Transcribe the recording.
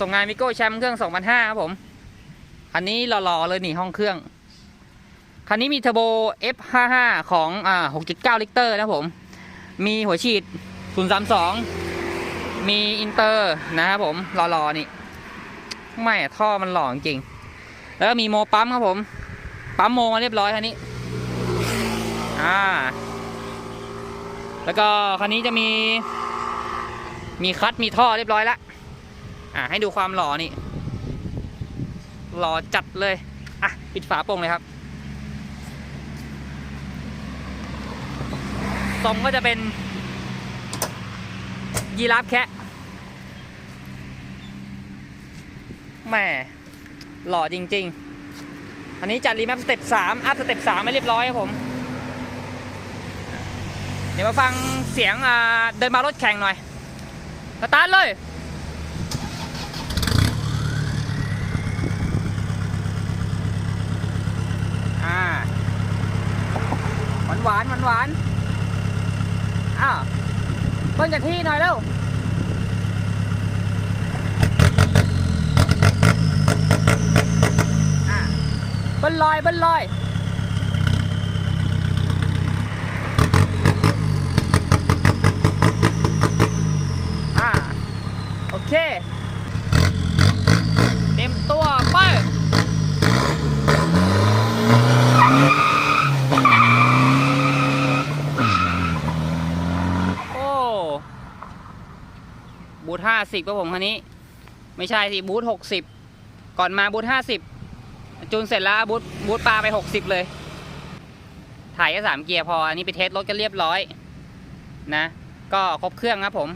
ส่งงานมิโก้แชมป์เครื่อง 2005 ครับผมคันนี้หล่อๆเลยนี่ห้องเครื่อง คันนี้มีเทอร์โบ F55 ของอ่า6.9 ลิตรนะครับผม มีหัวฉีด 032 มีอินเตอร์นะครับผมหล่อๆนี่ไม่ท่อมันหล่อจริง แล้วก็มีโมปั๊มครับผม ปั๊มโมมาเรียบร้อยคันนี้ อ่า แล้วก็คันนี้จะมี มีคัดมีท่อเรียบร้อยแล้ว อ่าให้ดูความหล่อนี่ หล่อจัดเลย อะ ปิดฝาโป่งเลยครับทรงก็จะเป็นยีราฟแคะแหม่หล่อจริง ๆ อันนี้จัดรีแมปสเต็ปสามอัพสเต็ปสามไม่เรียบร้อยครับผม เดี๋ยวมาฟังเสียงเดินมารถแข่งหน่อยสตาร์ทเลย อ่า หวานหวานหวานอ้าวเบิ้ลจากที่หน่อยเร็วอะเบิ้ลลอยเบิ้ลลอยอ่าโอเค เต็มตัวไปโอ้ บูทห้าสิบครับผมคันนี้ ไม่ใช่สิบูทหกสิบก่อนมาบูทห้าสิบจูนเสร็จแล้วบูทบูทปลาไปหกสิบเลย ถ่ายแค่สามเกียร์พออันนี้ไปเทสรถกันเรียบร้อยนะ ก็ครบเครื่องครับผม